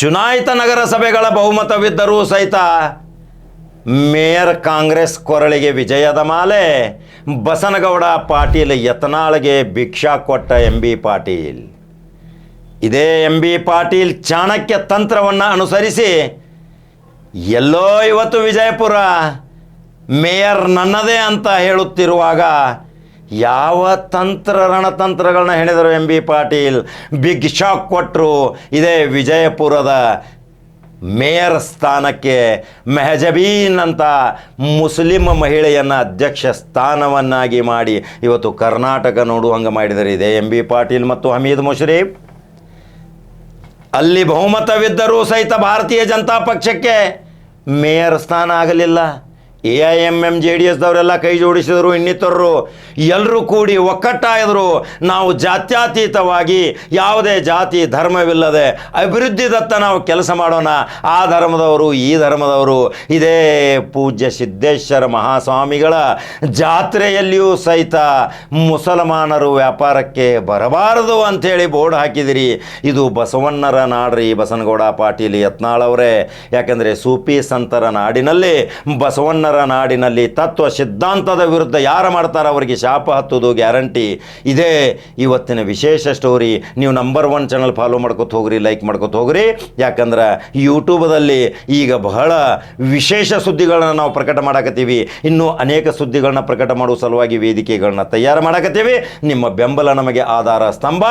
ಚುನಾಯಿತ ನಗರಸಭೆಗಳ ಬಹುಮತವಿದ್ದರೂ ಸಹಿತ ಮೇಯರ್ ಕಾಂಗ್ರೆಸ್ ಕೊರಳಿಗೆ ವಿಜಯದ ಮಾಲೆ. ಬಸನಗೌಡ ಪಾಟೀಲ್ ಯತ್ನಾಳ್ಗೆ ಭಿಕ್ಷಾ ಕೊಟ್ಟ ಎಂ ಬಿ ಪಾಟೀಲ್. ಇದೇ ಎಂ ಬಿ ಪಾಟೀಲ್ ಚಾಣಕ್ಯ ತಂತ್ರವನ್ನು ಅನುಸರಿಸಿ, ಎಲ್ಲೋ ಇವತ್ತು ವಿಜಯಪುರ ಮೇಯರ್ ನನ್ನದೇ ಅಂತ ಹೇಳುತ್ತಿರುವಾಗ ಯಾವ ತಂತ್ರ ರಣತಂತ್ರಗಳನ್ನ ಹೆಣೆದರು M B Patil? Big shock ಕೊಟ್ಟರು ಇದೇ ವಿಜಯಪುರದ ಮೇಯರ್ ಸ್ಥಾನಕ್ಕೆ ಮೆಹಜಬೀನ್ ಅಂತ ಮುಸ್ಲಿಂ ಮಹಿಳೆಯನ್ನು ಅಧ್ಯಕ್ಷ ಸ್ಥಾನವನ್ನಾಗಿ ಮಾಡಿ ಇವತ್ತು ಕರ್ನಾಟಕ ನೋಡುವಂಗೆ ಮಾಡಿದರೆ ಇದೆ ಎಂ ಬಿ ಪಾಟೀಲ್ ಮತ್ತು ಹಮೀದ್ ಮುಷರೀಫ್ ಅಲ್ಲಿ ಬಹುಮತವಿದ್ದರೂ ಸಹಿತ ಭಾರತೀಯ ಜನತಾ ಪಕ್ಷಕ್ಕೆ ಮೇಯರ್ ಸ್ಥಾನ ಆಗಲಿಲ್ಲ. A I M M J D ಎಸ್ದವರೆಲ್ಲ ಕೈ ಜೋಡಿಸಿದರು, ಇನ್ನಿತರರು ಎಲ್ಲರೂ ಕೂಡಿ ಒಕ್ಕಟ್ಟಾದರು ನಾವು ಜಾತ್ಯಾತೀತವಾಗಿ ಯಾವುದೇ ಜಾತಿ ಧರ್ಮವಿಲ್ಲದೆ ಅಭಿವೃದ್ಧಿದತ್ತ ನಾವು ಕೆಲಸ ಮಾಡೋಣ. ಆ ಧರ್ಮದವರು, ಈ ಧರ್ಮದವರು, ಇದೇ ಪೂಜ್ಯ ಸಿದ್ದೇಶ್ವರ ಮಹಾಸ್ವಾಮಿಗಳ ಜಾತ್ರೆಯಲ್ಲಿಯೂ ಸಹಿತ ಮುಸಲ್ಮಾನರು ವ್ಯಾಪಾರಕ್ಕೆ ಬರಬಾರದು ಅಂಥೇಳಿ ಬೋರ್ಡ್ ಹಾಕಿದಿರಿ. ಇದು ಬಸವಣ್ಣರ ನಾಡ್ರಿ, ಬಸನಗೌಡ ಪಾಟೀಲ್ ಯತ್ನಾಳವರೇ ಯಾಕಂದರೆ ಸೂಫಿ ಸಂತರ ನಾಡಿನಲ್ಲಿ ಬಸವಣ್ಣರ ನಾಡಿನಲ್ಲಿ ತತ್ವ ಸಿದ್ಧಾಂತದ ವಿರುದ್ಧ ಯಾರು ಮಾಡ್ತಾರೋ ಅವರಿಗೆ ಶಾಪ ಹತ್ತೋದು ಗ್ಯಾರಂಟಿ? ಇದೇ ಇವತ್ತಿನ ವಿಶೇಷ ಸ್ಟೋರಿ ನೀವು ನಂಬರ್ ಒನ್ ಚಾನಲ್ ಫಾಲೋ ಮಾಡ್ಕೊತ ಹೋಗ್ರಿ ಲೈಕ್ ಮಾಡ್ಕೊತ ಹೋಗ್ರಿ. ಯಾಕಂದ್ರೆ ಯೂಟ್ಯೂಬದಲ್ಲಿ ಈಗ ಬಹಳ ವಿಶೇಷ ಸುದ್ದಿಗಳನ್ನ ನಾವು ಪ್ರಕಟ ಮಾಡಕತ್ತೀವಿ. ಇನ್ನೂ ಅನೇಕ ಸುದ್ದಿಗಳನ್ನ ಪ್ರಕಟ ಮಾಡುವ ಸಲುವಾಗಿ ವೇದಿಕೆಗಳನ್ನ ತಯಾರು ಮಾಡಕತ್ತೀವಿ. ನಿಮ್ಮ ಬೆಂಬಲ ನಮಗೆ ಆಧಾರ ಸ್ತಂಭ.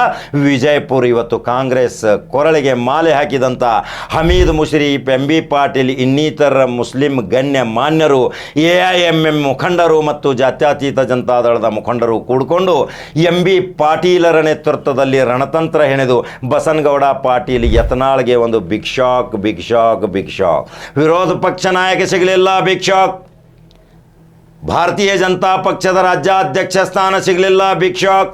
ವಿಜಯಪುರ ಇವತ್ತು ಕಾಂಗ್ರೆಸ್ ಕೊರಳಿಗೆ ಮಾಲೆ ಹಾಕಿದಂಥ ಹಮೀದ್ ಮುಷರೀಫ್ ಎಂ ಪಾಟೀಲ್ ಇನ್ನಿತರ ಮುಸ್ಲಿಂ ಗಣ್ಯ ಮಾನ್ಯರು ಎ ಐ ಎಂ ಎಂ ಮುಖಂಡರು ಮತ್ತು ಜಾತ್ಯತೀತ ಜನತಾದಳದ ಮುಖಂಡರು ಕೂಡಿಕೊಂಡು ಎಂ ಬಿ ಪಾಟೀಲರ ನೇತೃತ್ವದಲ್ಲಿ ರಣತಂತ್ರ ಹೆಣೆದು ಬಸನಗೌಡ ಪಾಟೀಲ್ ಯತ್ನಾಳ್ಗೆ ಒಂದು big shock big shock big shock. ವಿರೋಧ ಪಕ್ಷ ನಾಯಕ ಸಿಗಲಿಲ್ಲ, ಬಿಗ್ ಶಾಕ್. ಭಾರತೀಯ ಜನತಾ ಪಕ್ಷದ ರಾಜ್ಯಾಧ್ಯಕ್ಷ ಸ್ಥಾನ ಸಿಗಲಿಲ್ಲ, ಬಿಗ್ ಶಾಕ್.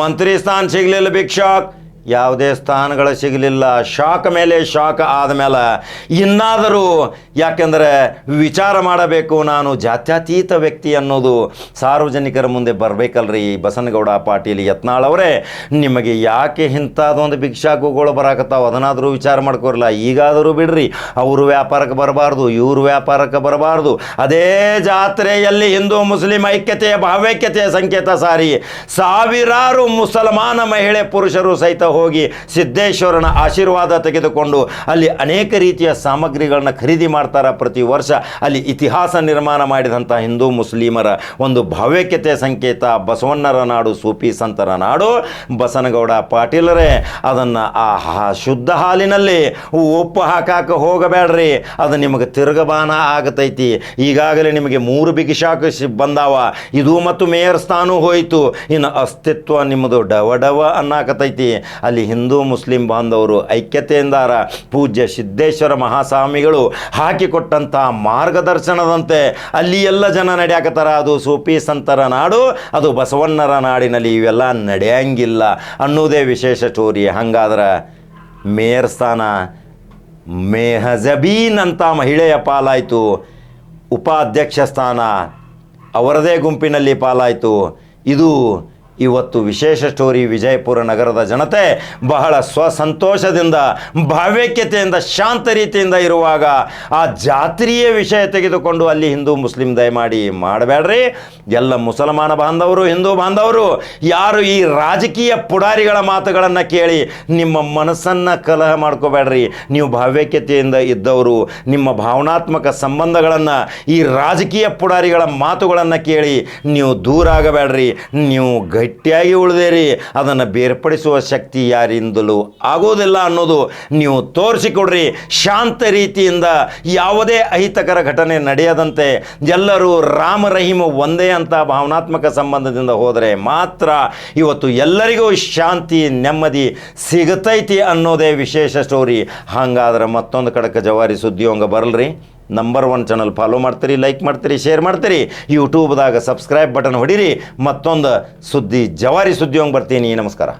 ಮಂತ್ರಿ ಸ್ಥಾನ ಸಿಗಲಿಲ್ಲ, ಬಿಗ್ ಶಾಕ್. ಯಾವುದೇ ಸ್ಥಾನಗಳು ಸಿಗಲಿಲ್ಲ. ಶಾಕ್ ಮೇಲೆ ಶಾಕ್ ಆದಮೇಲೆ ಇನ್ನಾದರೂ ಯಾಕೆಂದರೆ ವಿಚಾರ ಮಾಡಬೇಕು ನಾನು ಜಾತ್ಯತೀತ ವ್ಯಕ್ತಿ ಅನ್ನೋದು ಸಾರ್ವಜನಿಕರ ಮುಂದೆ ಬರಬೇಕಲ್ರಿ ಬಸನಗೌಡ ಪಾಟೀಲ್ ಯತ್ನಾಳ್ ಅವರೇ. ನಿಮಗೆ ಯಾಕೆ ಇಂಥದ್ದೊಂದು ಭಿಕ್ಷಾಕುಗಳು ಬರಾಕತ್ತಾವ? ಅದನ್ನಾದರೂ ವಿಚಾರ ಮಾಡ್ಕೋರಲ್ಲ ಈಗಾದರೂ ಬಿಡ್ರಿ, ಅವರು ವ್ಯಾಪಾರಕ್ಕೆ ಬರಬಾರ್ದು, ಇವರು ವ್ಯಾಪಾರಕ್ಕೆ ಬರಬಾರ್ದು. ಅದೇ ಜಾತ್ರೆಯಲ್ಲಿ ಹಿಂದೂ ಮುಸ್ಲಿಂ ಐಕ್ಯತೆಯ ಭಾವೈಕ್ಯತೆಯ ಸಂಕೇತ ಸಾರಿ ಸಾವಿರಾರು ಮುಸಲ್ಮಾನ ಮಹಿಳೆ ಪುರುಷರು ಸಹಿತ ಹೋಗಿ ಸಿದ್ದೇಶ್ವರನ ಆಶೀರ್ವಾದ ತೆಗೆದುಕೊಂಡು ಅಲ್ಲಿ ಅನೇಕ ರೀತಿಯ ಸಾಮಗ್ರಿಗಳನ್ನ ಖರೀದಿ ಮಾಡ್ತಾರೆ ಪ್ರತಿ ವರ್ಷ. ಅಲ್ಲಿ ಇತಿಹಾಸ ನಿರ್ಮಾಣ ಮಾಡಿದಂಥ ಹಿಂದೂ ಮುಸ್ಲಿಮರ ಒಂದು ಭಾವೈಕ್ಯತೆಯ ಸಂಕೇತ, ಬಸವಣ್ಣರ ನಾಡು ಸೂಫಿ ಸಂತರ ನಾಡು. ಬಸನಗೌಡ ಪಾಟೀಲರೇ, ಅದನ್ನು ಆ ಶುದ್ಧ ಹಾಲಿನಲ್ಲಿ ಉಪ್ಪು ಹಾಕಾಕ ಹೋಗಬೇಡ್ರಿ. ಅದು ನಿಮಗೆ ತಿರುಗಬಾನ ಆಗತೈತಿ. ಈಗಾಗಲೇ ನಿಮಗೆ ಮೂರು ಬಿಗಿಶಾಕ ಬಂದಾವ. ಇದು ಮತ್ತು ಮೇಯರ್ ಸ್ಥಾನೂ ಹೋಯಿತು. ಇನ್ನು ಅಸ್ತಿತ್ವ ನಿಮ್ಮದು ಡವ ಡವ ಅನ್ನಾಕತೈತಿ. ಅಲ್ಲಿ ಹಿಂದೂ ಮುಸ್ಲಿಂ ಬಾಂಧವರು ಐಕ್ಯತೆಯಿಂದಾರ ಪೂಜ್ಯ ಸಿದ್ದೇಶ್ವರ ಮಹಾಸ್ವಾಮಿಗಳು ಹಾಕಿಕೊಟ್ಟಂಥ ಮಾರ್ಗದರ್ಶನದಂತೆ ಅಲ್ಲಿ ಎಲ್ಲ ಜನ ನಡೆಯಾಕತ್ತಾರ. ಅದು ಸೂಫಿ ಸಂತರ ನಾಡು, ಅದು ಬಸವಣ್ಣರ ನಾಡಿನಲ್ಲಿ ಇವೆಲ್ಲ ನಡೆಯಂಗಿಲ್ಲ ಅನ್ನೋದೇ ವಿಶೇಷ ಸ್ಟೋರಿ. ಹಂಗಾದ್ರೆ ಮೇಯರ್ ಸ್ಥಾನ ಮೇಹಜಬೀನ್ ಅಂತ ಮಹಿಳೆಯ ಪಾಲಾಯಿತು. ಉಪಾಧ್ಯಕ್ಷ ಸ್ಥಾನ ಅವರದೇ ಗುಂಪಿನಲ್ಲಿ ಪಾಲಾಯಿತು. ಇದು ಇವತ್ತು ವಿಶೇಷ ಸ್ಟೋರಿ ವಿಜಯಪುರ ನಗರದ ಜನತೆ ಬಹಳ ಸ್ವಸಂತೋಷದಿಂದ, ಭಾವೈಕ್ಯತೆಯಿಂದ, ಶಾಂತ ರೀತಿಯಿಂದ ಇರುವಾಗ ಆ ಜಾತ್ರೆಯ ವಿಷಯ ತೆಗೆದುಕೊಂಡು ಅಲ್ಲಿ ಹಿಂದೂ ಮುಸ್ಲಿಂ ದಯಮಾಡಿ ಮಾಡಬೇಡ್ರಿ. ಎಲ್ಲ ಮುಸಲ್ಮಾನ ಬಾಂಧವರು, ಹಿಂದೂ ಬಾಂಧವರು, ಯಾರು ಈ ರಾಜಕೀಯ ಪುಡಾರಿಗಳ ಮಾತುಗಳನ್ನು ಕೇಳಿ ನಿಮ್ಮ ಮನಸ್ಸನ್ನು ಕಲಹ ಮಾಡ್ಕೋಬೇಡ್ರಿ. ನೀವು ಭಾವೈಕ್ಯತೆಯಿಂದ ಇದ್ದವರು, ನಿಮ್ಮ ಭಾವನಾತ್ಮಕ ಸಂಬಂಧಗಳನ್ನು, ಈ ರಾಜಕೀಯ ಪುಡಾರಿಗಳ ಮಾತುಗಳನ್ನು ಕೇಳಿ ನೀವು ದೂರ ಆಗಬೇಡ್ರಿ. ನೀವು ಗಟ್ಟಿಯಾಗಿ ಉಳಿದೇರಿ. ಅದನ್ನು ಬೇರ್ಪಡಿಸುವ ಶಕ್ತಿ ಯಾರಿಂದಲೂ ಆಗೋದಿಲ್ಲ ಅನ್ನೋದು ನೀವು ತೋರಿಸಿಕೊಡ್ರಿ. ಶಾಂತ ರೀತಿಯಿಂದ ಯಾವುದೇ ಅಹಿತಕರ ಘಟನೆ ನಡೆಯದಂತೆ ಎಲ್ಲರೂ ರಾಮ ರಹೀಮ ಒಂದೇ ಅಂತ ಭಾವನಾತ್ಮಕ ಸಂಬಂಧದಿಂದ ಹೋದರೆ ಮಾತ್ರ ಇವತ್ತು ಎಲ್ಲರಿಗೂ ಶಾಂತಿ, ನೆಮ್ಮದಿ ಸಿಗತೈತಿ ಅನ್ನೋದೇ ವಿಶೇಷ ಸ್ಟೋರಿ ಹಾಗಾದ್ರೆ ಮತ್ತೊಂದು ಕಡಕ ಜವಾರಿ ಸುದ್ದಿ ಹಂಗೆ ಬರಲ್ರಿ. ನಂಬರ್ ಒನ್ ಚಾನಲ್ ಫಾಲೋ ಮಾಡ್ತೀರಿ ಲೈಕ್ ಮಾಡ್ತೀರಿ ಶೇರ್ ಮಾಡ್ತೀರಿ. ಯೂಟ್ಯೂಬ್ದಾಗ ಸಬ್ಸ್ಕ್ರೈಬ್ ಬಟನ್ ಹೊಡೀರಿ. ಮತ್ತೊಂದು ಸುದ್ದಿ, ಜವಾರಿ ಸುದ್ದಿ ಹೋಗಿ ಬರ್ತೀನಿ. ನಮಸ್ಕಾರ.